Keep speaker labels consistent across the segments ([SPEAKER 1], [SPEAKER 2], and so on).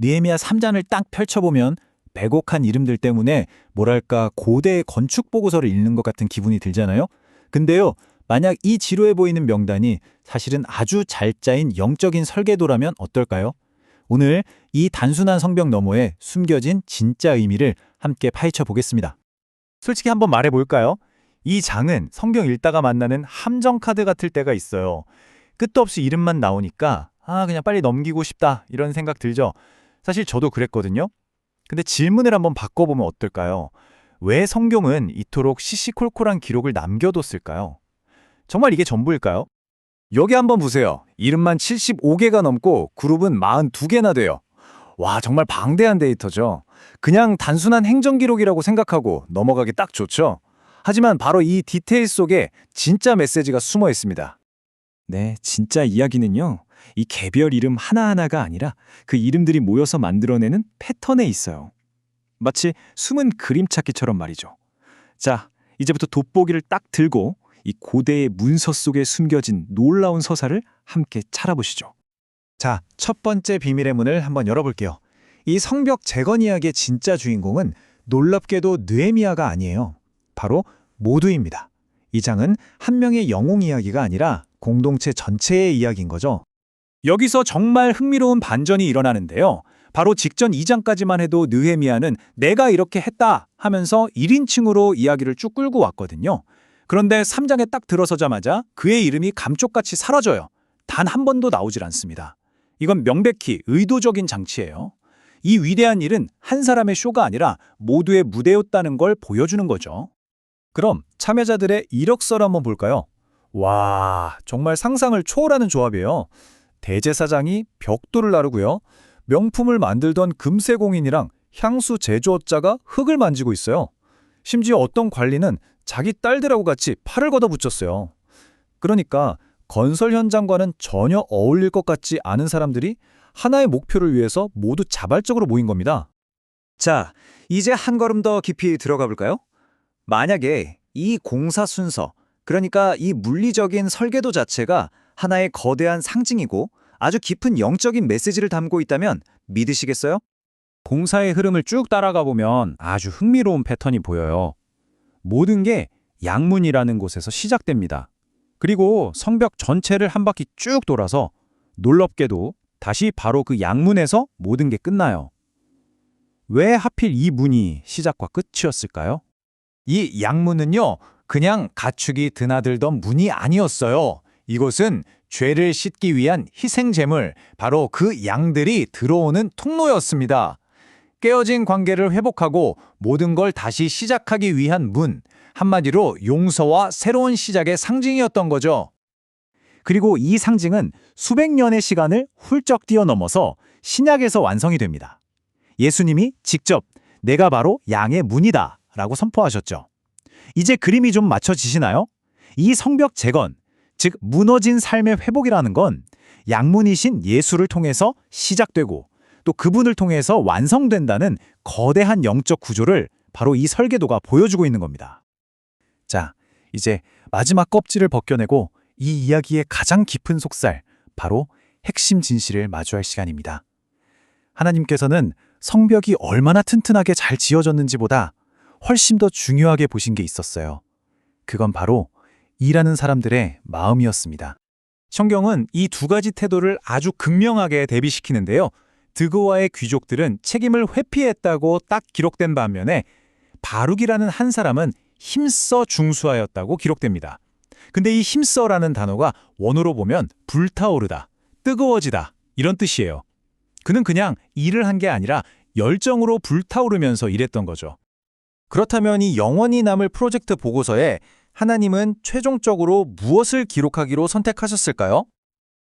[SPEAKER 1] 니에미야 3장을 딱 펼쳐보면 백옥한 이름들 때문에 뭐랄까 고대의 건축 보고서를 읽는 것 같은 기분이 들잖아요. 근데요, 만약 이 지루해 보이는 명단이 사실은 아주 잘 짜인 영적인 설계도라면 어떨까요? 오늘 이 단순한 성벽 너머에 숨겨진 진짜 의미를 함께 파헤쳐 보겠습니다. 솔직히 한번 말해 볼까요? 이 장은 성경 읽다가 만나는 함정 카드 같을 때가 있어요. 끝도 없이 이름만 나오니까 아 그냥 빨리 넘기고 싶다 이런 생각 들죠. 사실 저도 그랬거든요. 근데 질문을 한번 바꿔보면 어떨까요? 왜 성경은 이토록 시시콜콜한 기록을 남겨뒀을까요? 정말 이게 전부일까요? 여기 한번 보세요. 이름만 75개가 넘고 그룹은 42개나 돼요. 와, 정말 방대한 데이터죠. 그냥 단순한 행정 기록이라고 생각하고 넘어가기 딱 좋죠. 하지만 바로 이 디테일 속에 진짜 메시지가 숨어 있습니다.
[SPEAKER 2] 네, 진짜 이야기는요. 이 개별 이름 하나하나가 아니라 그 이름들이 모여서 만들어내는 패턴에 있어요. 마치 숨은 그림 찾기처럼 말이죠. 자, 이제부터 돋보기를 딱 들고 이 고대의 문서 속에 숨겨진 놀라운 서사를 함께 찾아보시죠.
[SPEAKER 1] 자, 첫 번째 비밀의 문을 한번 열어볼게요. 이 성벽 재건 이야기의 진짜 주인공은 놀랍게도 느에미아가 아니에요. 바로 모두입니다. 이 장은 한 명의 영웅 이야기가 아니라 공동체 전체의 이야기인 거죠. 여기서 정말 흥미로운 반전이 일어나는데요. 바로 직전 2장까지만 해도 느헤미야는 내가 이렇게 했다 하면서 1인칭으로 이야기를 쭉 끌고 왔거든요. 그런데 3장에 딱 들어서자마자 그의 이름이 감쪽같이 사라져요. 단 한 번도 나오질 않습니다. 이건 명백히 의도적인 장치예요. 이 위대한 일은 한 사람의 쇼가 아니라 모두의 무대였다는 걸 보여주는 거죠. 그럼 참여자들의 이력서를 한번 볼까요? 와, 정말 상상을 초월하는 조합이에요. 대제사장이 벽돌을 나르고요. 명품을 만들던 금세공인이랑 향수 제조업자가 흙을 만지고 있어요. 심지어 어떤 관리는 자기 딸들하고 같이 팔을 걷어붙였어요. 그러니까 건설 현장과는 전혀 어울릴 것 같지 않은 사람들이 하나의 목표를 위해서 모두 자발적으로 모인 겁니다. 자, 이제 한 걸음 더 깊이 들어가 볼까요? 만약에 이 공사 순서, 그러니까 이 물리적인 설계도 자체가 하나의 거대한 상징이고 아주 깊은 영적인 메시지를 담고 있다면 믿으시겠어요? 공사의 흐름을 쭉 따라가 보면 아주 흥미로운 패턴이 보여요. 모든 게 양문이라는 곳에서 시작됩니다. 그리고 성벽 전체를 한 바퀴 쭉 돌아서 놀랍게도 다시 바로 그 양문에서 모든 게 끝나요. 왜 하필 이 문이 시작과 끝이었을까요? 이 양문은요, 그냥 가축이 드나들던 문이 아니었어요. 이곳은 죄를 씻기 위한 희생제물, 바로 그 양들이 들어오는 통로였습니다. 깨어진 관계를 회복하고 모든 걸 다시 시작하기 위한 문, 한마디로 용서와 새로운 시작의 상징이었던 거죠. 그리고 이 상징은 수백 년의 시간을 훌쩍 뛰어넘어서 신약에서 완성이 됩니다. 예수님이 직접 내가 바로 양의 문이다 라고 선포하셨죠. 이제 그림이 좀 맞춰지시나요? 이 성벽 재건, 즉 무너진 삶의 회복이라는 건 양문이신 예수를 통해서 시작되고 또 그분을 통해서 완성된다는 거대한 영적 구조를 바로 이 설계도가 보여주고 있는 겁니다. 자, 이제 마지막 껍질을 벗겨내고 이 이야기의 가장 깊은 속살, 바로 핵심 진실을 마주할 시간입니다. 하나님께서는 성벽이 얼마나 튼튼하게 잘 지어졌는지보다 훨씬 더 중요하게 보신 게 있었어요. 그건 바로 일하는 사람들의 마음이었습니다. 성경은 이 두 가지 태도를 아주 극명하게 대비시키는데요. 드고와의 귀족들은 책임을 회피했다고 딱 기록된 반면에 바룩이라는 한 사람은 힘써 중수하였다고 기록됩니다. 근데 이 힘써라는 단어가 원어로 보면 불타오르다, 뜨거워지다 이런 뜻이에요. 그는 그냥 일을 한 게 아니라 열정으로 불타오르면서 일했던 거죠. 그렇다면 이 영원히 남을 프로젝트 보고서에 하나님은 최종적으로 무엇을 기록하기로 선택하셨을까요?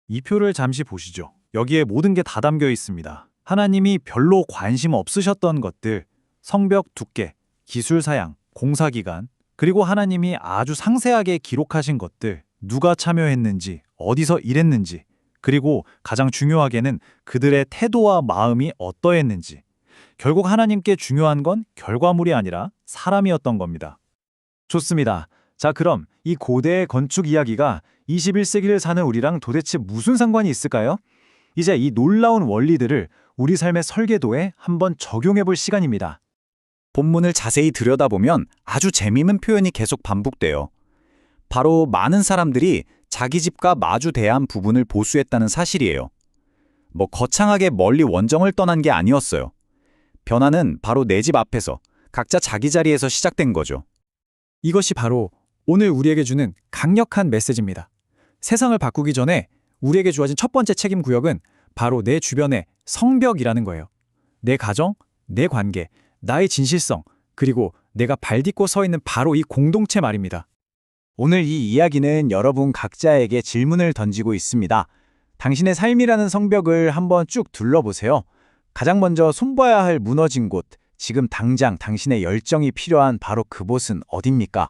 [SPEAKER 1] 이 표를 잠시 보시죠. 여기에 모든 게 다 담겨 있습니다. 하나님이 별로 관심 없으셨던 것들, 성벽 두께, 기술 사양, 공사 기간, 그리고 하나님이 아주 상세하게 기록하신 것들, 누가 참여했는지, 어디서 일했는지, 그리고 가장 중요하게는 그들의 태도와 마음이 어떠했는지. 결국 하나님께 중요한 건 결과물이 아니라 사람이었던 겁니다. 좋습니다. 자, 그럼 이 고대의 건축 이야기가 21세기를 사는 우리랑 도대체 무슨 상관이 있을까요? 이제 이 놀라운 원리들을
[SPEAKER 2] 우리 삶의 설계도에 한번 적용해 볼 시간입니다.
[SPEAKER 3] 본문을 자세히 들여다보면 아주 재미있는 표현이 계속 반복돼요. 바로 많은 사람들이 자기 집과 마주 대한 부분을 보수했다는 사실이에요. 뭐 거창하게 멀리 원정을 떠난 게 아니었어요. 변화는 바로 내 집 앞에서 각자 자기 자리에서 시작된 거죠.
[SPEAKER 2] 이것이 바로 오늘 우리에게 주는 강력한 메시지입니다. 세상을 바꾸기 전에 우리에게 주어진 첫 번째 책임 구역은 바로 내 주변의 성벽이라는 거예요. 내 가정, 내 관계, 나의 진실성, 그리고 내가 발 딛고 서 있는 바로 이 공동체 말입니다.
[SPEAKER 1] 오늘 이 이야기는 여러분 각자에게 질문을 던지고 있습니다. 당신의 삶이라는 성벽을 한번 쭉 둘러보세요. 가장 먼저 손봐야 할 무너진 곳, 지금 당장 당신의 열정이 필요한 바로 그곳은 어딥니까?